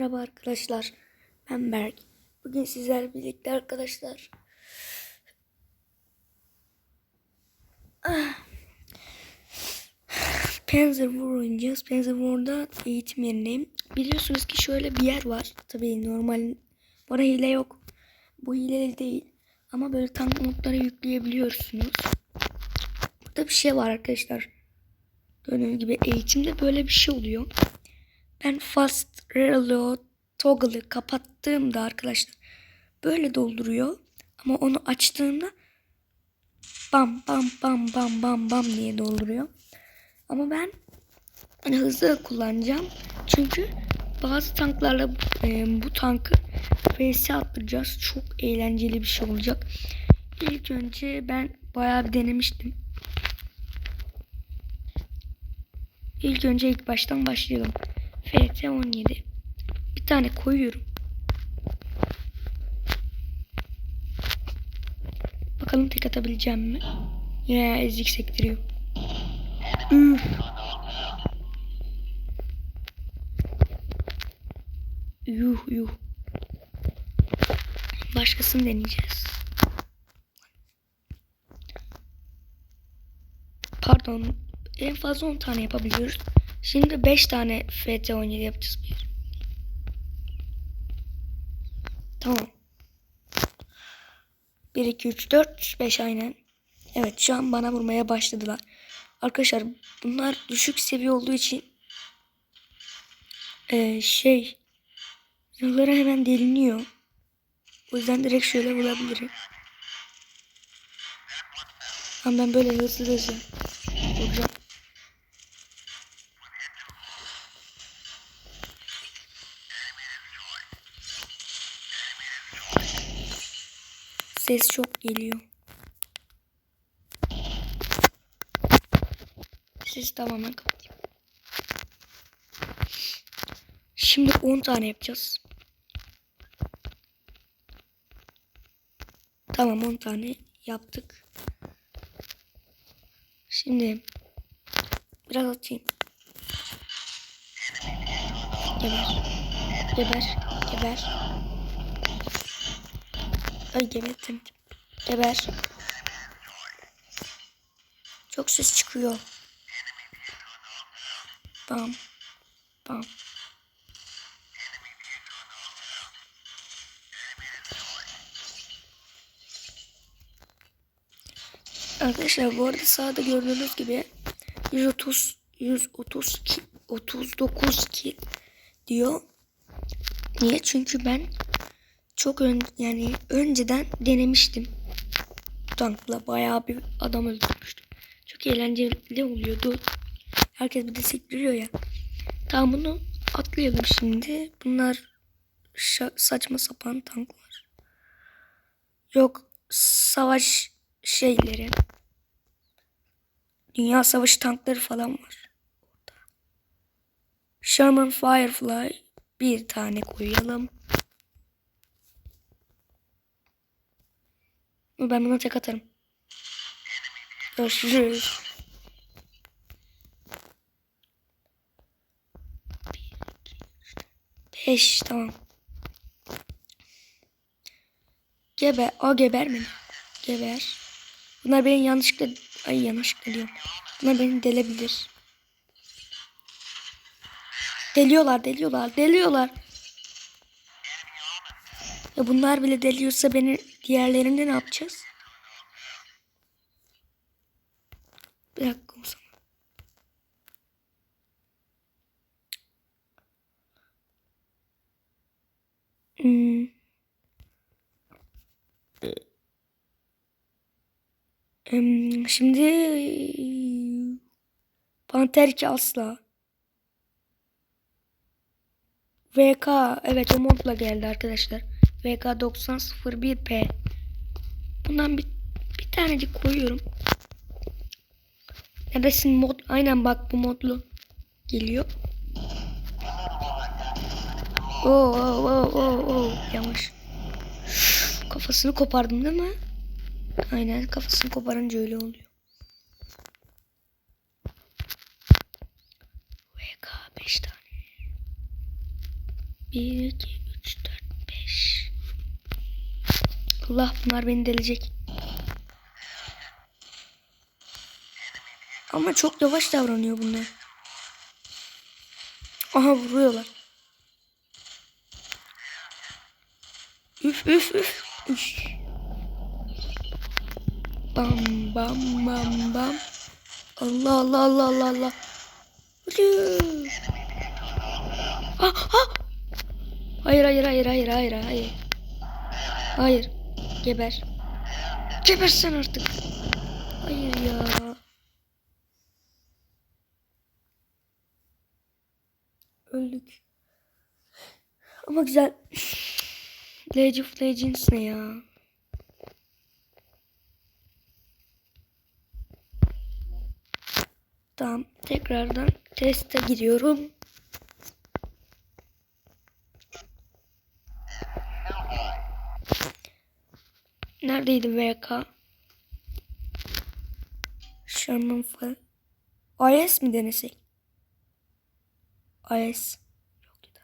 Merhaba arkadaşlar. Ben Berk. Bugün sizlerle birlikte arkadaşlar. Ah. Panzer War oynayacağız. Panzer War'da eğitim yerindeyim. Biliyorsunuz ki şöyle bir yer var. Tabii normal bana hile yok. Bu hile değil. Ama böyle tank modları yükleyebiliyorsunuz. Burada bir şey var arkadaşlar. Gördüğünüz gibi eğitimde böyle bir şey oluyor. Ben fast reload toggle'ı kapattığımda arkadaşlar böyle dolduruyor. Ama onu açtığımda bam bam bam bam bam bam diye dolduruyor. Ama ben hani hızlı kullanacağım. Çünkü bazı tanklarla e, bu tankı vs attıracağız. Çok eğlenceli bir şey olacak. İlk önce ben bayağı bir denemiştim. İlk önce ilk baştan başlayalım. FT 17. Bir tane koyuyorum. Bakalım tek atabileceğim mi? Ya ezik sektiriyor. Üf. Yuh yuh. Başkasını deneyeceğiz. Pardon. En fazla 10 tane yapabiliyoruz. Şimdi 5 tane FT 17 yapacağız. Bir. Tamam. 1, 2, 3, 4, 5 aynen. Evet şu an bana vurmaya başladılar. Arkadaşlar bunlar düşük seviye olduğu için ee, şey yılları hemen deliniyor. O yüzden direkt şöyle vurabilirim. Ama ben böyle hızlı hızlı vuracağım. Ses çok geliyor. Ses tamamen kapatayım. Şimdi 10 tane yapacağız. Tamam 10 tane yaptık. Şimdi biraz atayım. Geber. Geber. Geber. Ay gebertim. Geber. Çok ses çıkıyor. Bam. Bam. Arkadaşlar bu arada sağda gördüğünüz gibi 130 130 ki 39 ki diyor. Niye? Çünkü ben çok ön, yani önceden denemiştim. Tankla bayağı bir adam öldürmüştüm. Çok eğlenceli oluyordu. Herkes bir de sektiriyor ya. Tamam bunu atlayalım şimdi. Bunlar saçma sapan tanklar. Yok savaş şeyleri. Dünya savaşı tankları falan var. Sherman Firefly bir tane koyalım. Ben buna tek atarım. Görüşürüz. Beş tamam. Geber. O gebermedi. Geber. Bunlar beni yanlışlıkla ay yanlışlıkla diyorum. Bunlar beni delebilir. Deliyorlar, deliyorlar, deliyorlar. Ya bunlar bile deliyorsa beni diğerlerinde ne yapacağız? Bir dakika o zaman. Hmm. Hmm, şimdi Panter 2 asla. VK evet o modla geldi arkadaşlar. VK 9001 P. Bundan bir, bir tanecik koyuyorum. Neredesin mod? Aynen bak bu modlu geliyor. Oo oo oo oo oo yavaş. Kafasını kopardım değil mi? Aynen kafasını koparınca öyle oluyor. VK 5 tane. 1, 2, 3, 4, 5. Allah bunlar beni delecek. Ama çok yavaş davranıyor bunlar. Aha vuruyorlar. Üf üf üf. üf. Bam bam bam bam. Allah Allah Allah Allah Allah. Ha ha. Hayır hayır hayır hayır hayır hayır. Hayır. Geber. Geber sen artık. Hayır ya. Öldük. Ama güzel. League of Legends ne ya? Tamam. Tekrardan teste giriyorum. Neredeydi VK? Sherman Fall. IS mi denesek? IS. Yok ya da.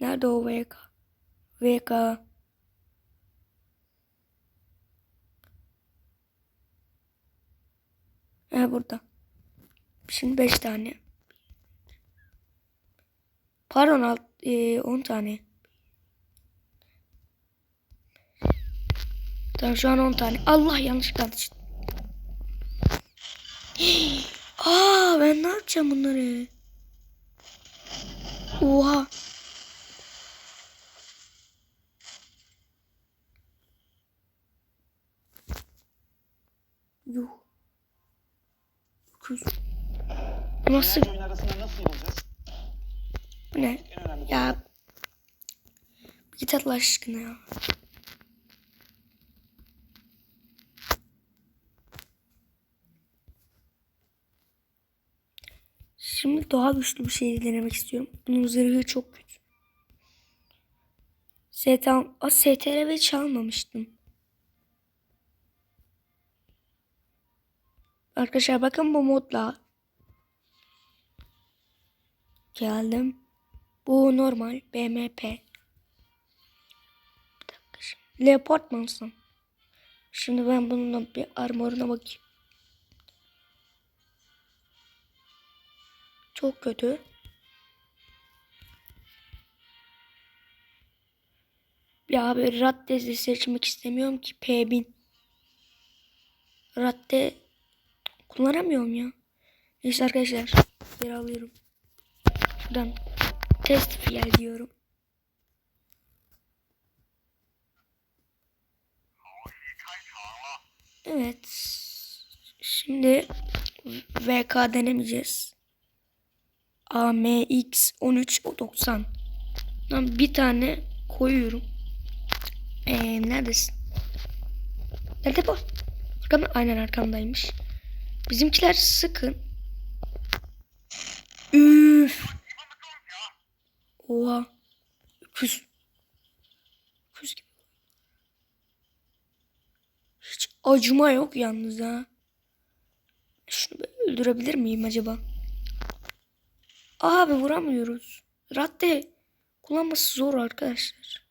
Nerede o VK? VK. Ha burada. Şimdi 5 tane. Pardon alt, e, 10 tane. Tamam şu an 10 tane. Allah yanlış kaldı. Aa ben ne yapacağım bunları? Oha. Yuh. Kız. Nasıl? Bu ne? Ya. Git Allah aşkına ya. Şimdi daha güçlü bir şey denemek istiyorum. Bunun zırhı çok kötü. ST, a, STRV çalmamıştım. Arkadaşlar bakın bu modla. Geldim. Bu normal BMP. Dakika şimdi. Leopard mısın? Şimdi ben bununla bir armoruna bakayım. Çok kötü. Ya böyle radde seçmek istemiyorum ki P1000. Radde kullanamıyorum ya. Neyse arkadaşlar. Geri alıyorum. Şuradan test fiyel diyorum. Evet. Şimdi VK denemeyeceğiz. AMX 1390. Lan bir tane koyuyorum. Ee, neredesin? Nerede bu? Arkamda, aynen arkamdaymış. Bizimkiler sıkın. Üf. Oha. Öküz. Öküz gibi. Hiç acıma yok yalnız ha. Şunu öldürebilir miyim acaba? Abi vuramıyoruz. Radde kullanması zor arkadaşlar.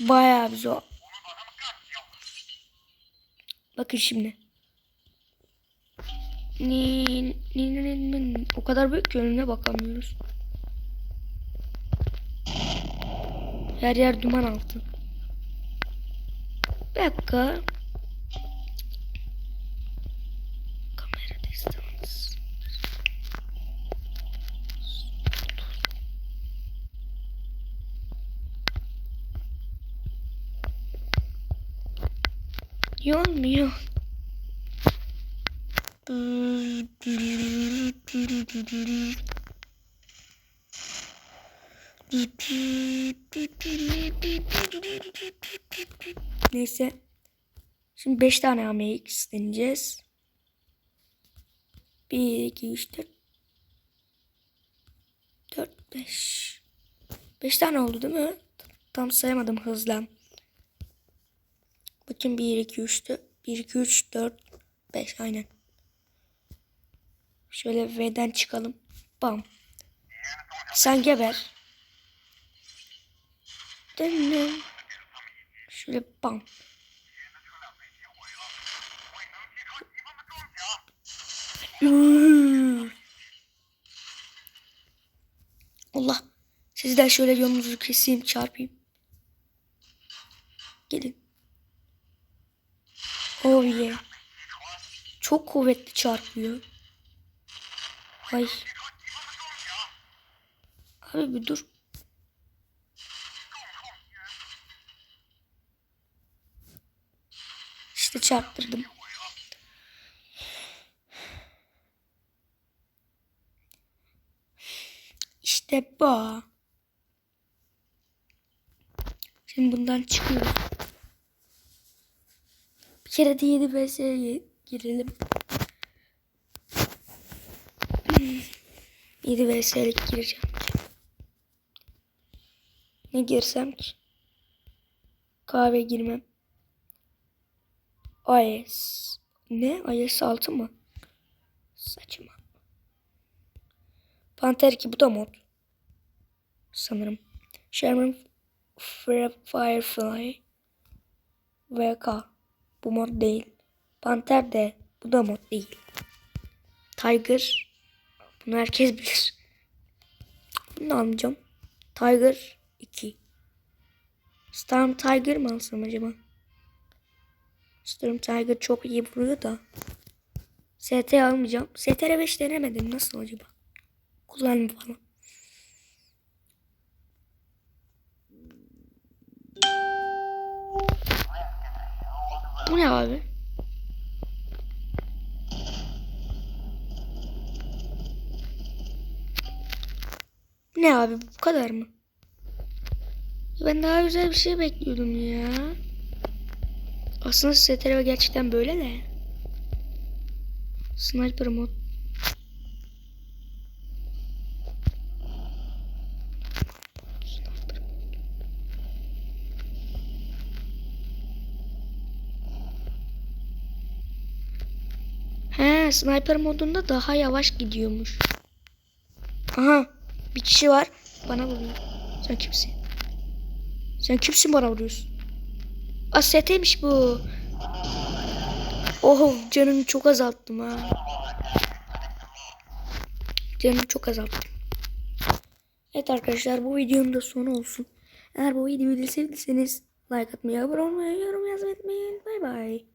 Bayağı bir zor. Bakın şimdi. Ni, ni, ni, ni. O kadar büyük ki önüne bakamıyoruz. Her yer duman altı. Bir dakika. Olmuyor? Neyse. Şimdi 5 tane AMX deneyeceğiz. 1, 2, 3, 4. 4, 5. 5 tane oldu değil mi? Tam sayamadım hızla. Bakın 1, 2, 3, 4. 1, 2, 3, 4, 5. Aynen. Şöyle V'den çıkalım. Bam. Sen geber. Dönüm. Şöyle bam. Allah. Sizden şöyle yolunuzu keseyim çarpayım. Gelin. Oh yeah. Çok kuvvetli çarpıyor. Ay. Abi bir dur. İşte çarptırdım. İşte bu. Şimdi bundan çıkıyoruz. Bir kere de 7 vs'ye girelim. 7 vs'lik gireceğim. Ne girsem ki? Kahve girmem. IS. Ne? IS 6 mı? Saçma. Panter 2 bu da mod. Sanırım. Sherman Fire- Firefly VK. Bu mod değil. Panter de bu da mod değil. Tiger. Bunu herkes bilir. Bunu almayacağım. Tiger 2. Storm Tiger mı alsam acaba? Storm Tiger çok iyi vuruyor da. ST almayacağım. STR 5 denemedim. Nasıl acaba? Kullanım falan. Bu ne abi? Ne abi bu kadar mı? Ben daha güzel bir şey bekliyordum ya. Aslında STR gerçekten böyle de. Sniper mod. Sniper. He, sniper modunda daha yavaş gidiyormuş. Aha, bir kişi var. Bana vuruyor. Sen kimsin? Sen kimsin bana vuruyorsun? Aseteymiş bu. Oh canını çok azalttım ha. Canımı çok azalttım. Evet arkadaşlar bu videonun da sonu olsun. Eğer bu videoyu sevdiyseniz like atmayı, abone olmayı, yorum yazmayı unutmayın. Bay bay.